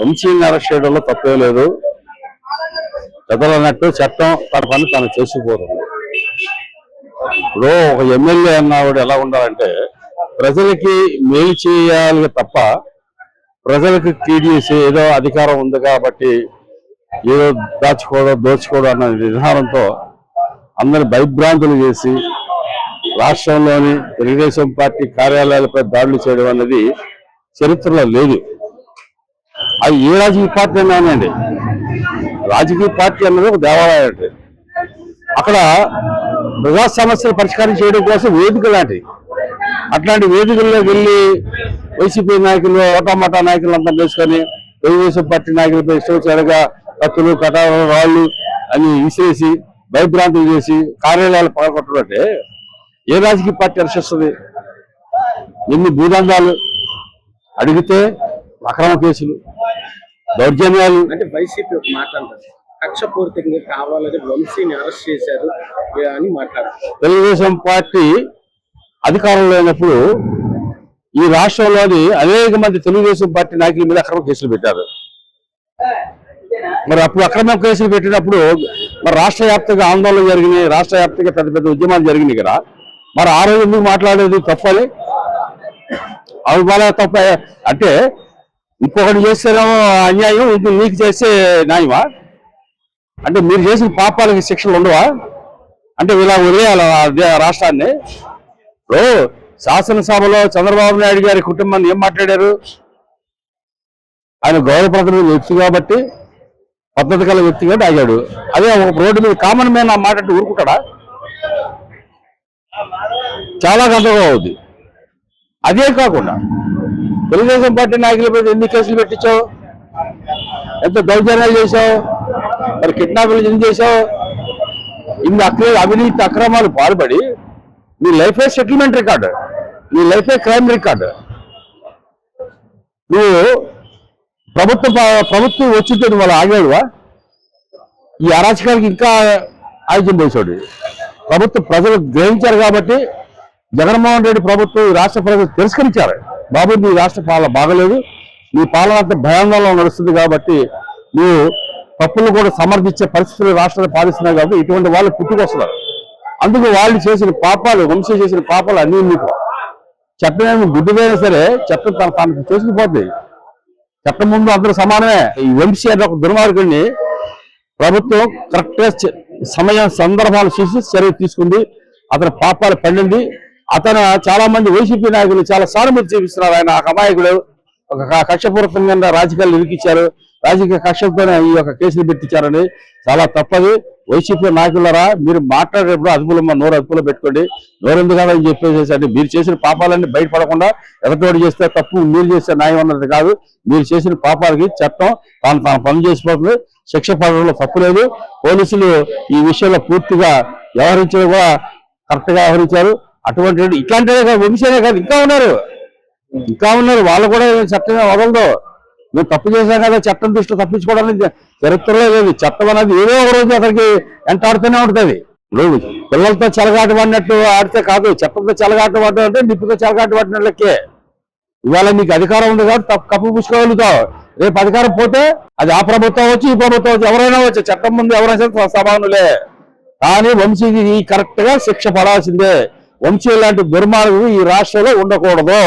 వంశీని అరెస్ట్ చేయడంలో తప్పే లేదు. పెద్దలు అన్నట్టు చట్టం తన పని తను చేసుకుపోతుంది ఇప్పుడు ఒక ఎమ్మెల్యే అన్నవాడు ఎలా ఉండాలంటే ప్రజలకి మేలు చేయాలి తప్ప ప్రజలకు టీడీఎస్ ఏదో అధికారం ఉంది కాబట్టి ఏదో దాచుకోవడం దోచుకోవడం అన్న విధానంతో అందరి భయభ్రాంతులు చేసి రాష్ట్రంలోని తెలుగుదేశం పార్టీ కార్యాలయాలపై దాడులు చేయడం అనేది చరిత్రలో లేదు. అది ఏ రాజకీయ పార్టీ అన్నానండి రాజకీయ పార్టీ అన్నది ఒక దేవాలయం అంటే అక్కడ ప్రజా సమస్యలు పరిష్కారం చేయడం కోసం వేదిక లాంటివి అట్లాంటి వేదికల్లో వెళ్ళి వైసీపీ నాయకులు ఓటామటా నాయకులు అంతా తెలుసుకొని తెలుగుదేశం పార్టీ నాయకులపై ఇష్టవచ్చారుగా కత్తులు కటాలు రాళ్ళు అని విసిరేసి భయభ్రాంతులు చేసి కార్యాలయాలు పగలగొట్టడం అంటే ఏ రాజకీయ పార్టీ అర్శిస్తుంది ఎన్ని భూదండాలు అడిగితే అక్రమ కేసులు దౌర్జన్యాలు. అంటే వైసీపీ ఒక మాట కక్షపూరితంగా కావాలని వంశీని అరెస్ట్ చేశారు అని మాట్లాడతారు తెలుగుదేశం పార్టీ అధికారంలో లేనప్పుడు ఈ రాష్ట్రంలోని అనేక మంది తెలుగుదేశం పార్టీ నాయకుల మీద అక్రమ కేసులు పెట్టారు. మరి అప్పుడు అక్రమ కేసులు పెట్టినప్పుడు మరి రాష్ట్ర వ్యాప్తంగా ఆందోళన జరిగినాయి రాష్ట్ర వ్యాప్తంగా పెద్ద పెద్ద ఉద్యమాలు జరిగినాయి కదా. మరి ఆ రోజు ఎందుకు మాట్లాడేది తప్పని? అవి బాగా తప్ప అంటే ఇంకొకటి చేస్తేనేమో అన్యాయం ఇది నీకు చేస్తే న్యాయమా? అంటే మీరు చేసిన పాపాలకి శిక్షలు ఉండవా? అంటే ఇలా వదిలేయాలి రాష్ట్రాన్ని? ఇప్పుడు శాసనసభలో చంద్రబాబు నాయుడు గారి కుటుంబాన్ని ఏం మాట్లాడారు? ఆయన గౌరవప్రదమైన వ్యక్తి కాబట్టి పద్ధతి గల వ్యక్తి కాబట్టి ఆగాడు. అదే ఒక రోడ్డు మీద కామన్ మ్యాన్ ఆ మాట ఊరుకుంటాడా? చాలా గందరగోళం అవుద్ది. అదే కాకుండా తెలుగుదేశం పార్టీ నాయకుల మీద ఎన్ని కేసులు పెట్టించావు? ఎంత దౌర్జన్యాలు చేశావు? మరి కిడ్నాపులు ఎన్ని చేశావు? ఇన్ని అక్రమ అవినీతి అక్రమాలు పాల్పడి నీ లైఫే సెటిల్మెంట్ రికార్డు నీ లైఫే క్రైమ్ రికార్డు. నువ్వు ప్రభుత్వ ప్రభుత్వం వచ్చితే నువ్వు అలా ఆగాడువా? ఈ అరాచకానికి ఇంకా ఆయుధ్యం పోసాడు. ప్రభుత్వం ప్రజలు గ్రహించారు కాబట్టి జగన్మోహన్ రెడ్డి ప్రభుత్వం రాష్ట్ర ప్రజలు తిరస్కరించారు. బాబు నీ రాష్ట్ర పాలన బాగలేదు. నీ పాలన అంత భయాందోళన నడుస్తుంది కాబట్టి నువ్వు తప్పులు కూడా సమర్థించే పరిస్థితులు రాష్ట్రాన్ని పాలిస్తున్నాయి కాబట్టి ఇటువంటి వాళ్ళు పుట్టుకొస్తున్నారు. అందుకు వాళ్ళు చేసిన పాపాలు వంశీ చేసిన పాపాలు అన్నీ నీకు. చట్టం ఏమి గుడ్డిదైనా సరే చట్టం తన తనకు చేసుకుపోతుంది చట్టం ముందు అందరూ సమానమే. ఈ వంశీ అనే ఒక దుర్మార్గుడిని ప్రభుత్వం కరెక్ట్గా సమయం సందర్భాలు చూసి చర్య తీసుకుంది. అతని పాపాలు పండింది. అతను చాలా మంది వైసీపీ నాయకులు చాలా సానుభూతి చూపిస్తున్నారు. ఆయన ఆ అమాయకుడు. ఒక కక్షపూర్వకంగా రాజకీయాలు ఇరికిచ్చారు రాజకీయ కక్షతోనే ఈ యొక్క కేసులు పెట్టించారని చాలా తప్పది. వైసీపీ నాయకులరా మీరు మాట్లాడేటప్పుడు అదుపులమ్మ నోరు అదుపులో పెట్టుకోండి. నోరెందు కదా అని చెప్పేసి మీరు చేసిన పాపాలన్నీ బయటపడకుండా ఎదటోడు చేస్తే తప్పు మీరు చేస్తే న్యాయం అన్నది కాదు. మీరు చేసిన పాపాలకి చట్టం తాను తాను పని చేసిపోతుంది. శిక్ష పడడంలో తప్పు లేదు. పోలీసులు ఈ విషయంలో పూర్తిగా వ్యవహరించడం కూడా కరెక్ట్గా వ్యవహరించారు. అటువంటి ఇట్లాంటి వంశీనే కాదు ఇంకా ఉన్నారు. ఇంకా ఉన్నారు వాళ్ళు కూడా చట్టమే వదలదు. మేము తప్పు చేశాం కదా చట్టం దృష్టిలో తప్పించుకోవడానికి చరిత్రలో లేదు చట్టం అనేది ఏదో ఒక రోజు అతనికి ఎంటాడుతూనే ఉంటుంది. ఇప్పుడు పిల్లలతో చెలగాట పడినట్టు ఆడితే కాదు చట్టంతో చెలగాట పడడం అంటే నిప్పుతో చెలగాట పడినట్లకే ఇవాళ నీకు అధికారం ఉంది కాబట్టి తప్పు కప్పు పుచ్చుకోగలుగుతావు. రేపు అధికారం పోతే అది ఆ ప్రభుత్వం వచ్చి ఈ ప్రభుత్వం వచ్చి ఎవరైనా వచ్చి చట్టం ముందు ఎవరైనా సమానులే. కానీ వంశీకి కరెక్ట్గా శిక్ష పడాల్సిందే. వంశీ లాంటి దుర్మార్గుడు ఈ రాష్ట్రంలో ఉండకూడదు.